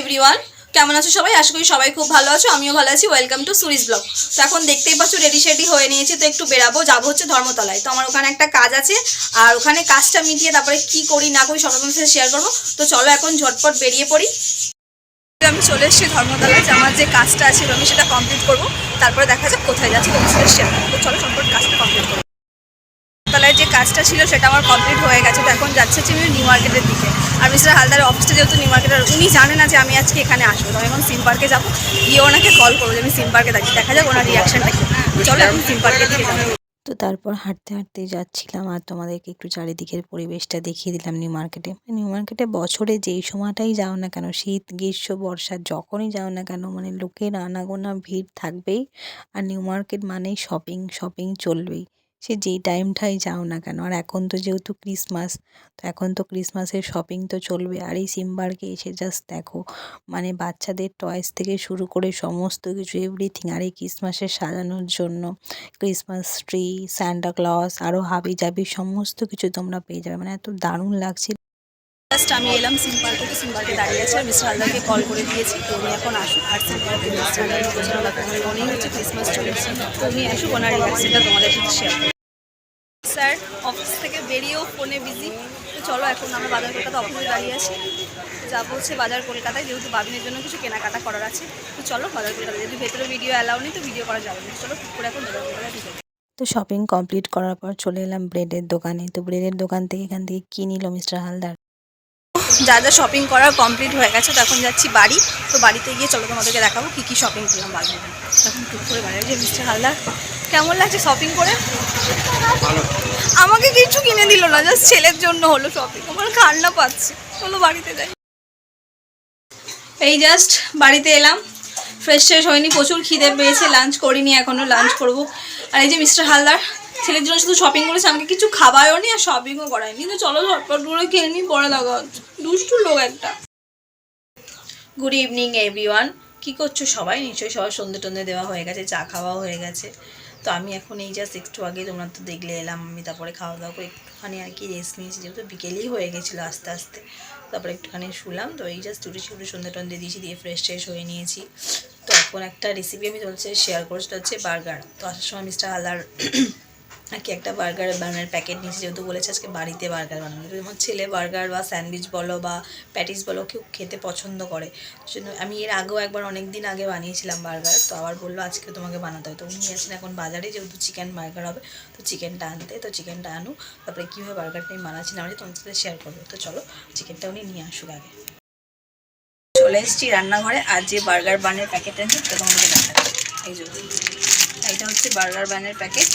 Everyone কেমন আছো সবাই? আশা করি সবাই খুব ভালো আছো, আমিও ভালো আছি। ওয়েলকাম টু সুরিজ ব্লগ তো এখন দেখতেই পাচ্ছ রেডি শেডি হয়ে নিয়েছি, তো একটু বেরাবো। যাব হচ্ছে ধর্মতলায়। তো আমার ওখানে একটা কাজ আছে, আর ওখানে কাজটা মিটিয়ে তারপরে কি করি, না করি, সবার সাথে শেয়ার করব। তো চলো এখন ঝটপট বেরিয়ে পড়ি। আমি চলে এসেছি ধর্মতলায়, যে আমার যে কাজটা আছে আমি সেটা কমপ্লিট করব। তারপরে দেখা যাক কোথায় যাচ্ছি তোমার সাথে শেয়ার করব। চলো ঝটপট কাজটা কমপ্লিট করব তলায় যে কাজটা ছিল সেটা আমার কমপ্লিট হয়ে গেছে। তো এখন যাচ্ছে হচ্ছে নিউ মার্কেটের দিকে। আর মিস্টার হালদারের অফিসটা যেহেতু নিউ মার্কেটের, উনি জানে না যে আমি আজকে এখানে আসব। তো এখন সিম পার্কে যাব। গিয়ে ওনাকে কল করব যে আমি সিম পার্কে থাকি। দেখা যাক ওনার রিয়াকশনটা কি। চলো এখন সিম পার্কের দিকে যাব তো তারপর হাঁটতে হাঁটতে যাচ্ছিলাম আর তোমাদেরকে একটু চারিদিকের পরিবেশটা দেখিয়ে দিলাম নিউ মার্কেটে। মানে নিউ মার্কেটে বছরে যেই সময়টাই যাও না কেন, শীত, গ্রীষ্ম, বর্ষা, যখনই যাও না কেন মানে লোকের আনাগোনা ভিড় থাকবেই। আর নিউ মার্কেট মানেই শপিং শপিং চলবেই। সে যেই টাইমটাই যাও না কেন? আর এখন তো যেহেতু ক্রিসমাস তো এখন তো ক্রিসমাসের শপিং তো চলবে। আর এই সিম্বারকে এসে জাস্ট দেখো মানে বাচ্চাদের টয়েস থেকে শুরু করে সমস্ত কিছু এভরিথিং আর এই ক্রিসমাসের সাজানোর জন্য ক্রিসমাস ট্রি স্যান্টা ক্লজ আরও হাবি জাবি সমস্ত কিছু তোমরা পেয়ে যাবে। মানে এত দারুণ লাগছিল জাস্ট আমি এলাম সিম পার্কে তো দাঁড়িয়ে আছে আর মিস্টার হালদারকে কল করে দিয়েছি। তো উনি এখন আসুক। আর সিম পার্কে মিস্টার হালদার লোকেশন লাগবে উনি হচ্ছে ক্রিসমাস চলেছে তো উনি আসুক, ওনার রিয়াকশনটা তোমাদের সাথে শেয়ার স্যার অফিস থেকে বেরিয়েও ফোনে বিজি তো চলো, এখন আমরা বাজার কলকাতা অফিসে দাঁড়িয়ে আছি। যাব হচ্ছে বাজার কলকাতায়, যেহেতু বাবিনের জন্য কিছু কেনাকাটা করার আছে। তো চলো, বাজার কলকাতা যদি ভেতরে ভিডিও অ্যালাউ নেই, তো ভিডিও করা যাবে না। চলো, ঠিক করে এখন বাজার কলকাতা ঢুকে তো শপিং কমপ্লিট করার পর চলে এলাম ব্রেডের দোকানে। তো ব্রেডের দোকান থেকে এখান থেকে কী নিল মিস্টার হালদার। যা যা শপিং করার কমপ্লিট হয়ে গেছে তো এখন যাচ্ছি বাড়ি। তো বাড়িতে গিয়ে চলো তোমাদেরকে দেখাবো কী কী শপিং করলাম বাড়ি এখন টুক করে বাড়ি যে মিস্টার হালদার কেমন লাগছে শপিং করে? আমাকে কিছু কিনে দিল না জাস্ট ছেলের জন্য হলো শপিং আমার কান্না পাচ্ছে। চলো বাড়িতে যাই। এই জাস্ট বাড়িতে এলাম। ফ্রেশ ফ্রেশ হয়নি প্রচুর খিদে পেয়েছে লাঞ্চ করিনি এখনও লাঞ্চ করব। আর এই যে মিস্টার হালদার ছেলের জন্য শুধু শপিং করেছে, আমাকে কিছু খাবারও নি আর শপিংও করায়নি। কিন্তু চলো ঝটপট করে খেয়ে নিই, পরে লাগা দুষ্টু লোক একটা। গুড ইভিনিং এভরিওয়ান কী করছ সবাই? নিশ্চয়ই সবার সন্ধে টন্ধে দেওয়া হয়ে গেছে, চা খাওয়া হয়ে গেছে। তো আমি এখন এই জাস্ট একটু আগে তোমরা তো দেখলে এলাম, আমি তারপরে খাওয়া দাওয়া করে একটুখানি আর কি রেস্ট নিয়েছি, যেহেতু বিকেলেই হয়ে গেছিল আস্তে আস্তে। তারপরে একটুখানি শুলাম, তো এই জাস্ট দুটো শুরু সন্ধে টন্ধে দিয়েছি, দিয়ে ফ্রেশ ট্রেশ হয়ে নিয়েছি। তো এখন একটা রেসিপি আমি চলছে শেয়ার করছি হচ্ছে বার্গার তো আসার সময় মিস্টার হালদার আর কি একটা বার্গার বানানোর প্যাকেট নিয়েছি, যেহেতু বলেছে আজকে বাড়িতে বার্গার বানানো। তো আমার ছেলে বার্গার বা স্যান্ডউইচ বলো বা প্যাটিস বলো কেউ খেতে পছন্দ করে। জন্য আমি এর আগেও একবার অনেক দিন আগে বানিয়েছিলাম বার্গার, তো আবার বলল আজকে তোমাকে বানাতে হবে। তো উনি আছেন এখন বাজারে, যেহেতু চিকেন বার্গার হবে, তো চিকেনটা আনতে। তো চিকেনটা আনু তারপরে কীভাবে বার্গারটা আমি বানাচ্ছি না আমি তোমার সাথে শেয়ার করব। তো চলো, চিকেনটা উনি নিয়ে আসুক আগে। চলে এসেছি রান্নাঘরে, আর যে বার্গার বানের প্যাকেট আছে সেটা তোমাদেরকে দেখাচ্ছি। এই জন্য এইটা হচ্ছে বার্গার বানের packet.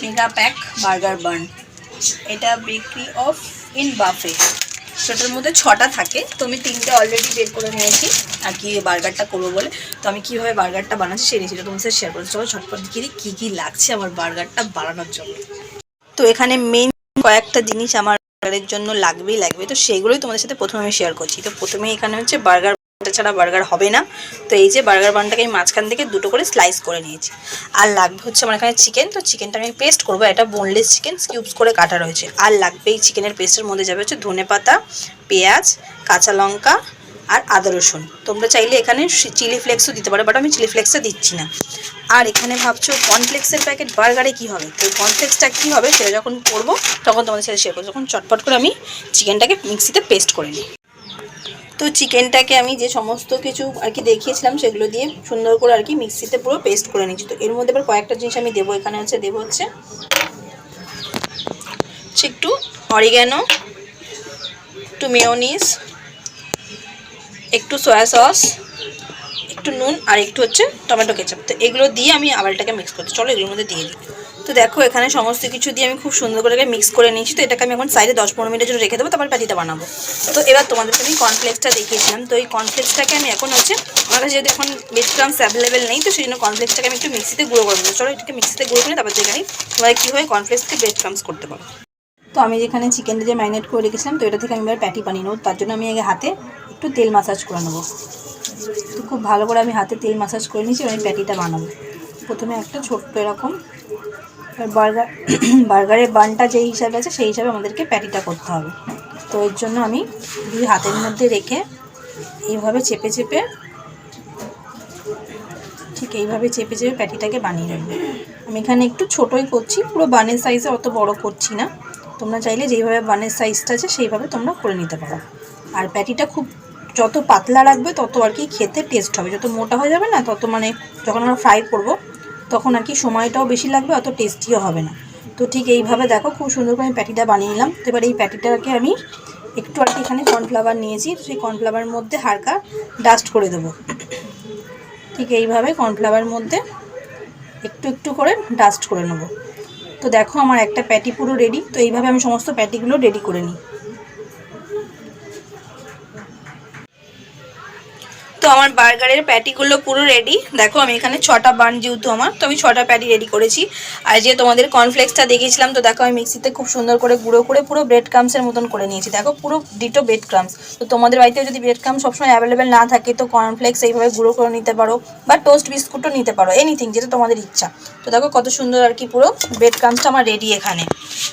Mega pack burger bun এটা বিক্রি অফ ইন বাফে সেটার মধ্যে ছটা থাকে। তো আমি তিনটে অলরেডি বের করে নিয়েছি। আর কি বার্গারটা করব বলে। তো আমি কীভাবে বার্গারটা বানাচ্ছি সেই রেসিপিটা তোমার সাথে শেয়ার করছি। চলো ঝটপট দেখিয়ে দিই কী কী লাগছে আমার বার্গারটা বানানোর জন্য। তো এখানে মেন কয়েকটা জিনিস আমার বার্গারের জন্য লাগবেই লাগবে। তো সেইগুলোই তোমাদের সাথে প্রথমে আমি শেয়ার করছি। তো প্রথমে এখানে হচ্ছে বার্গার ছাড়া বার্গার হবে না। তো এই যে বার্গার বানটাকে আমি মাঝখান থেকে দুটো করে স্লাইস করে নিয়েছি। আর লাগবে হচ্ছে আমার এখানে চিকেন। তো চিকেনটা আমি পেস্ট করব। এটা বোনলেস চিকেন কিউবস করে কাটা রয়েছে। আর লাগবে এই চিকেনের পেস্টের মধ্যে যাবে হচ্ছে ধনে পাতা, পেঁয়াজ, কাঁচা লঙ্কা আর আদা রসুন। তোমরা চাইলে এখানে চিলি ফ্লেক্সও দিতে পারো বাট আমি চিলি ফ্লেক্সটা দিচ্ছি না। আর এখানে ভাবছ কর্নফ্লেক্সের প্যাকেট বার্গারে কী হবে? তো কর্নফ্লেক্সটা কী হবে সেটা যখন করব, তখন তোমাদের সাথে শেয়ার করব। যখন চটপট করে আমি চিকেনটাকে মিক্সিতে পেস্ট করে নিই। তো চিকেনটাকে আমি যে সমস্ত কিছু আর কি দেখিয়েছিলাম সেগুলো দিয়ে সুন্দর করে আর কি মিক্সিতে পুরো পেস্ট করে নিচ্ছি তো এর মধ্যে আবার কয়েকটা জিনিস আমি দেবো, এখানে হচ্ছে দেবো হচ্ছে একটু অরিগ্যানো একটু মেয়নিস একটু সয়া সস একটু নুন আর একটু হচ্ছে টমেটো কেচাপ তো এগুলো দিয়ে আমি আবারটাকে মিক্স করতে চলো এগুলোর মধ্যে দিয়ে দিই। তো দেখো, এখানে সমস্ত কিছু দিয়ে আমি খুব সুন্দর করে মিক্স করে নিয়েছি। তো এটাকে আমি এখন সাইডে দশ পনেরো মিনিটের জন্য রেখে দেবো, তারপর প্যাটিটা বানাবো। তো এবার তোমাদেরকে আমি কর্নফ্লেক্সটা দেখিয়েছিলাম। তো এই কর্নফ্লেক্সটাকে আমি এখন হচ্ছে, আমার কাছে যেহেতু এখন বেড ক্রামস অ্যাভেলেবেল নেই, তো সেই জন্য কর্নফ্লেক্সটাকে আমি একটু মিক্সিতে গুঁড়ো করে নেব। চলো এটাকে মিক্সিতে গুঁড়ো করে তারপর দেখাই তোমার কীভাবে কর্নফ্লেক্সকে বেড ক্রামস করতে পারো তো আমি যেখানে চিকেনটা যে ম্যারিনেট করে রেখেছিলাম, তো এটা থেকে আমি এবার প্যাটি বানিয়ে নেব। তার জন্য আমি আগে হাতে একটু তেল মাসাজ করে নেব। তো খুব ভালো করে আমি হাতে তেল মাসাজ করে নিয়েছি আমি প্যাটিটা বানাবো। প্রথমে একটা ছোট্ট এরকম বার্গার, বার্গারের বানটা যেই হিসাবে আছে, সেই হিসাবে আমাদেরকে প্যাটিটা করতে হবে। তো এর জন্য আমি দুই হাতের মধ্যে রেখে এইভাবে চেপে চেপে, ঠিক এইভাবে চেপে চেপে প্যাটিটাকে বানিয়ে নেব আমি এখানে একটু ছোটোই করছি, পুরো বানের সাইজে অত বড় করছি না। তোমরা চাইলে যেইভাবে বানের সাইজটা আছে, সেইভাবে তোমরা করে নিতে পারো। আর প্যাটিটা খুব যত পাতলা রাখবে, তত আর কি খেতে টেস্ট হবে। যত মোটা হয়ে যাবে না, তত মানে যখন আমরা ফ্রাই করব তখন আর কি সময়টাও বেশি লাগবে, অত টেস্টিও হবে না। তো ঠিক এইভাবে দেখো খুব সুন্দর করে আমি প্যাটিটা বানিয়ে নিলাম। তো এবার এই প্যাটিটাকে আমি একটু আর কি এখানে কর্নফ্লাওয়ার নিয়েছি। সেই কর্নফ্লাওয়ারের মধ্যে হালকা ডাস্ট করে দেবো। ঠিক এইভাবে কর্নফ্লাওয়ারের মধ্যে একটু একটু করে ডাস্ট করে নেব। তো দেখো আমার একটা প্যাটি পুরো রেডি তো এইভাবে আমি সমস্ত প্যাটিগুলো রেডি করে নিই। তো আমার বার্গারের প্যাটিগুলো পুরো রেডি দেখো, আমি এখানে ছটা বান যেহেতু আমার, তো আমি ছটা প্যাটি রেডি করেছি। আর যে তোমাদের কর্নফ্লেক্সটা দেখিয়েছিলাম, তো দেখো, আমি মিক্সিতে খুব সুন্দর করে গুঁড়ো করে পুরো ব্রেড ক্রামসের মতন করে নিয়েছি। দেখো, পুরো ডিটো ব্রেড ক্রামস তো তোমাদের বাড়িতে যদি ব্রেড ক্রামস সবসময় অ্যাভেলেবেল না থাকে, তো কর্নফ্লেক্স এইভাবে গুঁড়ো করে নিতে পারো বা টোস্ট বিস্কুটও নিতে পারো এনিথিং যেটা তোমাদের ইচ্ছা। তো দেখো, কত সুন্দর আর কি পুরো ব্রেড ক্রামসটা আমার রেডি এখানে।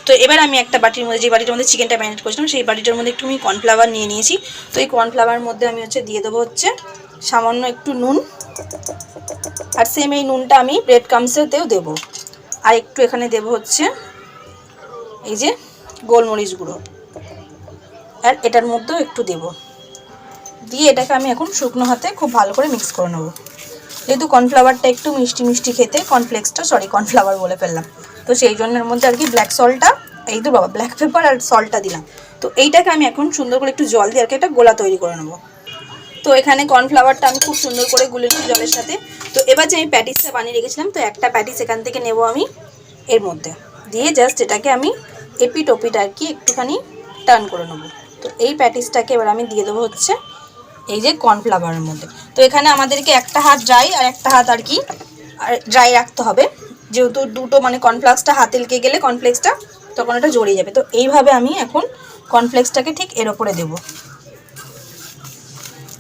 তো এবার আমি একটা বাটির মধ্যে, যে বাটিটার মধ্যে চিকেনটা ম্যারিনেট করেছিলাম, সেই বাটিটার মধ্যে একটু আমি কর্নফ্লাওয়ার নিয়ে নিয়েছি। তো এই কর্নফ্লাওয়ার মধ্যে আমি হচ্ছে দিয়ে দেবো হচ্ছে সামান্য একটু নুন। আর সেম এই নুনটা আমি ব্রেড কামসেতেও দেবো। আর একটু এখানে দেবো হচ্ছে এই যে গোলমরিচ গুঁড়ো। আর এটার মধ্যেও একটু দেবো। দিয়ে এটাকে আমি এখন শুকনো হাতে খুব ভালো করে মিক্স করে নেব। যেহেতু কর্নফ্লাওয়ারটা একটু মিষ্টি মিষ্টি খেতে কর্নফ্লেক্সটা সরি কর্নফ্লাওয়ার বলে ফেললাম। তো সেই জন্যের মধ্যে আর কি ব্ল্যাক সল্টটা এই তো বাবা ব্ল্যাক পেপার আর সল্টটা দিলাম। তো এইটাকে আমি এখন সুন্দর করে একটু জল দিয়ে আর কি একটা গোলা তৈরি করে নেব। তো এখানে কর্নফ্লাওয়ারটা আমি খুব সুন্দর করে গুলে নিচ্ছি জলের সাথে। তো এবার যে আমি প্যাটিসটা বানিয়ে রেখেছিলাম, তো একটা প্যাটিস এখান থেকে নেব আমি এর মধ্যে। দিয়ে জাস্ট এটাকে আমি এপিট ওপিট আর কি একটুখানি টার্ন করে নেব। তো এই প্যাটিসটাকে এবার আমি দিয়ে দেবো হচ্ছে এই যে কর্নফ্লাওয়ারের মধ্যে। তো এখানে আমাদেরকে একটা হাত ড্রাই আর একটা হাত আর কি, আর ড্রাই রাখতে হবে। যেহেতু দুটো মানে কর্নফ্লেক্সটা হাতে লেগে গেলে কর্নফ্লেক্সটা তখন এটা জড়িয়ে যাবে। তো এইভাবে আমি এখন কর্নফ্লেক্সটাকে ঠিক এর ওপরে দেবো।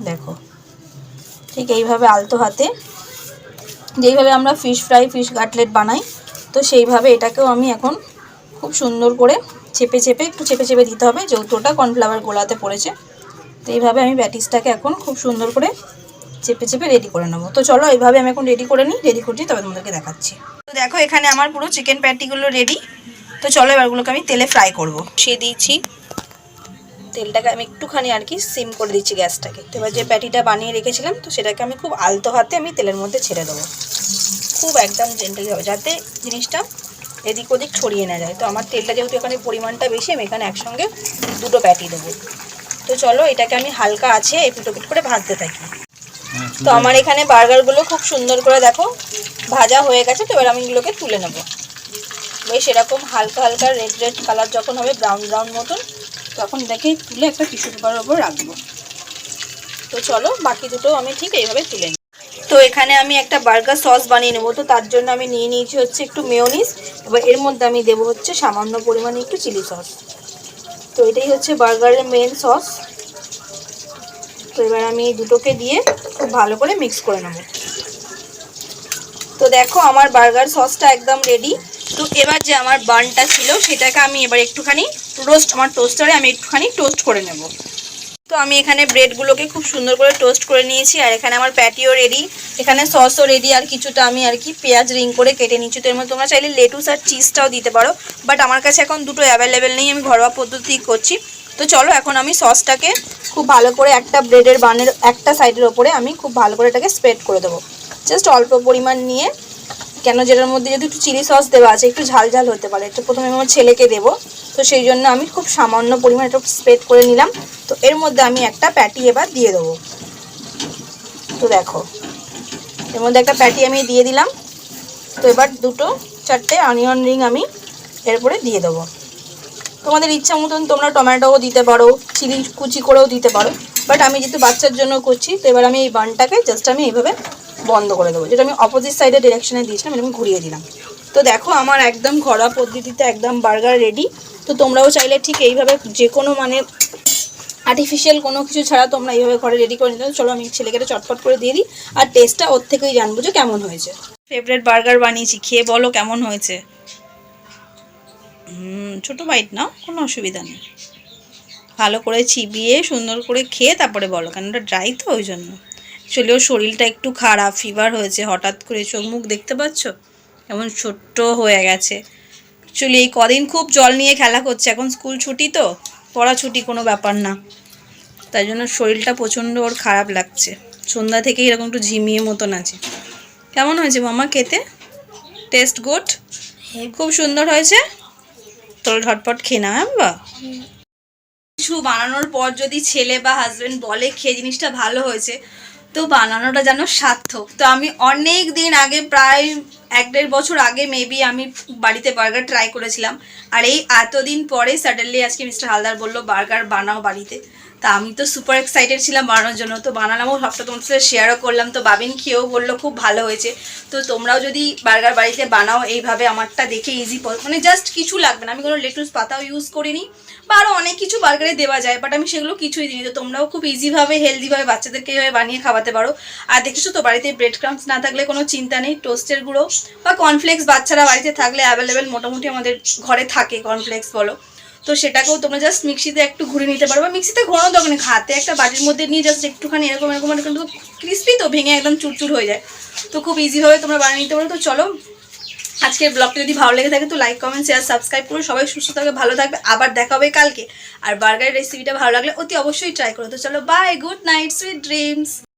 দেখো। ঠিক এইভাবে আলতো হাতে। যেইভাবে আমরা ফিশ ফ্রাই ফিশ কাটলেট বানাই, তো সেইভাবে এটাকেও আমি এখন খুব সুন্দর করে চেপে চেপে একটু চেপে চেপে দিতে হবে। যেহেতু ওটা কর্নফ্লাওয়ার গোলাতে পড়েছে। তো এইভাবে আমি ব্যাটিসটাকে এখন খুব সুন্দর করে চেপে চেপে রেডি করে নেব। তো চলো এইভাবে আমি এখন রেডি করে নিই রেডি করছি, তবে তোমাদেরকে দেখাচ্ছি। তো দেখো এখানে আমার পুরো চিকেন প্যাটিগুলো রেডি তো চলো এবারগুলোকে আমি তেলে ফ্রাই করব। সে দিয়েছি। তেলটাকে আমি একটুখানি আর কি সিম করে দিচ্ছি গ্যাসটাকে। তো এবার যে প্যাটিটা বানিয়ে রেখেছিলাম তো সেটাকে আমি খুব আলতো হাতে আমি তেলের মধ্যে ছেড়ে দেবো। খুব একদম জেন্টালি হবে যাতে জিনিসটা এদিক ওদিক ছড়িয়ে না যায়। তো আমার তেলটা যেহেতু এখানে পরিমাণটা বেশি আমি এখানে একসঙ্গে দুটো প্যাটি দেবো। তো চলো এটাকে আমি হালকা আছে এপিট ওপিট করে ভাজতে থাকি। তো আমার এখানে বার্গারগুলো খুব সুন্দর করে দেখো ভাজা হয়ে গেছে তো এবার আমি এগুলোকে তুলে নেব। বেশ এরকম হালকা হালকা রেড রেড কালার যখন হবে ব্রাউন ব্রাউন মতন তখন এটাকে তুলে একটা টিস্যু পেপারের ওপর রাখব। তো চলো, বাকি দুটো আমি ঠিক এইভাবে তুলে নিই। তো এখানে আমি একটা বার্গার সস বানিয়ে নেব। তো তার জন্য আমি নিয়ে নিয়েছি হচ্ছে একটু মেয়োনিজ এবার এর মধ্যে আমি দেবো হচ্ছে সামান্য পরিমাণে একটু চিলি সস তো এটাই হচ্ছে বার্গারের মেন সস তো এবার আমি দুটোকে দিয়ে খুব ভালো করে মিক্স করে নেব। তো দেখো, আমার বার্গার সসটা একদম রেডি তো এবার যে আমার বানটা ছিল, সেটাকে আমি এবার একটুখানি রোস্ট আমার টোস্টারে আমি একটুখানি টোস্ট করে নেব। তো আমি এখানে ব্রেডগুলোকে খুব সুন্দর করে টোস্ট করে নিয়েছি, আর এখানে আমার প্যাটিও রেডি এখানে সসও রেডি আর কিছুটা আমি আর কি পেঁয়াজ রিং করে কেটে নিচ্ছি। তো এর মধ্যে তোমরা চাইলে লেটুস আর চিজটাও দিতে পারো বাট আমার কাছে এখন দুটো অ্যাভেলেবেল নেই, আমি ঘরোয়া পদ্ধতি করছি। তো চলো এখন আমি সসটাকে খুব ভালো করে একটা ব্রেডের বানের, একটা সাইডের ওপরে আমি খুব ভালো করে এটাকে স্প্রেড করে দেবো। জাস্ট অল্প পরিমাণ নিয়ে কেন যেটার মধ্যে যদি একটু চিলি সস দেওয়া আছে, একটু ঝাল ঝাল হতে পারে। এটা প্রথমে আমার ছেলেকে দেবো। তো সেই জন্য আমি খুব সামান্য পরিমাণ একটু স্প্রেড করে নিলাম। তো এর মধ্যে আমি একটা প্যাটি এবার দিয়ে দেবো। তো দেখো, এর মধ্যে একটা প্যাটি আমি দিয়ে দিলাম। তো এবার দুটো, চারটে অনিয়ন রিং আমি এরপরে দিয়ে দেবো। তোমাদের ইচ্ছা মতন তোমরা টমেটোও দিতে পারো, চিলি কুচি করেও দিতে পারো। বাট আমি যেহেতু বাচ্চার জন্য করছি, তো এবার আমি এই বানটাকে জাস্ট আমি এইভাবে বন্ধ করে দেবো। যেটা আমি অপোজিট সাইডে ডিরেকশনে দিয়েছিলাম, এরকম ঘুরিয়ে দিলাম। তো দেখো, আমার একদম ঘরোয়া পদ্ধতিতে একদম বার্গার রেডি তো তোমরাও চাইলে ঠিক এইভাবে যে কোনো মানে আর্টিফিশিয়াল কোনো কিছু ছাড়া তোমরা এইভাবে ঘরে রেডি করে নিতে চলো আমি ছেলেকে চটপট করে দিয়ে দিই, আর টেস্টটা ওর থেকেই জানব যে কেমন হয়েছে। ফেভারেট বার্গার বানিয়েছি, খেয়ে বলো কেমন হয়েছে। ছোটো বাইট না, কোনো অসুবিধা নেই। ভালো করে চিবিয়ে, সুন্দর করে খেয়ে তারপরে বলো কেন ওটা ড্রাই তো, ওই জন্য। চলে ওর শরীরটা একটু খারাপ ফিভার হয়েছে হঠাৎ করে চোখ মুখ দেখতে পাচ্ছ? এমন ছোট্ট হয়ে গেছে। অ্যাকচুয়ালি এই কদিন খুব জল নিয়ে খেলা করছে এখন স্কুল ছুটি তো পড়া ছুটি কোনো ব্যাপার না। তাই জন্য শরীরটা প্রচণ্ড ওর খারাপ লাগছে। সন্ধ্যা থেকে এরকম একটু ঝিমিয়ে মতন আছে। কেমন হয়েছে মামা খেতে? টেস্ট গুড খুব সুন্দর হয়েছে? তোর ঝটপট খেয়ে না হ্যাঁ বাবা? কিছু বানানোর পর যদি ছেলে বা হাজবেন্ড বলে খেয়ে জিনিসটা ভালো হয়েছে। তো বানানোটা যেন সার্থক। তো আমি অনেক দিন আগে, প্রায় এক দেড় বছর আগে মেবি আমি বাড়িতে বার্গার ট্রাই করেছিলাম। আর এই এতদিন পরে সাডেনলি আজকে মিস্টার হালদার বলল, বার্গার বানাও বাড়িতে। তা আমি তো সুপার এক্সাইটেড ছিলাম বানানোর জন্য। তো বানালামও সবটা তোমার সাথে শেয়ারও করলাম। তো বাবিন খেয়েও বলল খুব ভালো হয়েছে। তো তোমরাও যদি বার্গার বাড়িতে বানাও এইভাবে আমারটা দেখে ইজি মানে জাস্ট কিছু লাগবে না। আমি কোনো লেটুস পাতাও ইউজ করিনি। বা আরও অনেক কিছু বার্গারে দেওয়া যায় বাট আমি সেগুলো কিছুই দিইনি। তো তোমরাও খুব ইজিভাবে হেলদিভাবে বাচ্চাদেরকে এইভাবে বানিয়ে খাওয়াতে পারো। আর দেখেছ তো বাড়িতে ব্রেড ক্রামস না থাকলে কোনো চিন্তা নেই টোস্টের গুঁড়ো। বা কর্নফ্লেক্স বাচ্চারা বাড়িতে থাকলে অ্যাভেলেবেল মোটামুটি আমাদের ঘরে থাকে কর্নফ্লেক্স বলো। তো সেটাকেও তোমরা জাস্ট মিক্সিতে একটু ঘুরে নিতে পারো বা মিক্সিতে ঘোরানো দরকার নেই, হাতে একটা বাটির মধ্যে নিয়ে জাস্ট একটুখানি এরকম এরকম কিন্তু ক্রিস্পি তো, ভেঙে একদম চুরচুর হয়ে যায়। তো খুব ইজিভাবে তোমরা বানিয়ে নিতে পারো। তো চলো, আজকের ব্লগটা যদি ভালো লেগে থাকে তো লাইক কমেন্ট শেয়ার সাবস্ক্রাইব করো। সবাই সুস্থ থাকবে, ভালো থাকবে। আবার দেখা হবে কালকে। আর বার্গারের রেসিপিটা ভালো লাগলে অতি অবশ্যই ট্রাই করো। তো চলো bye good night sweet dreams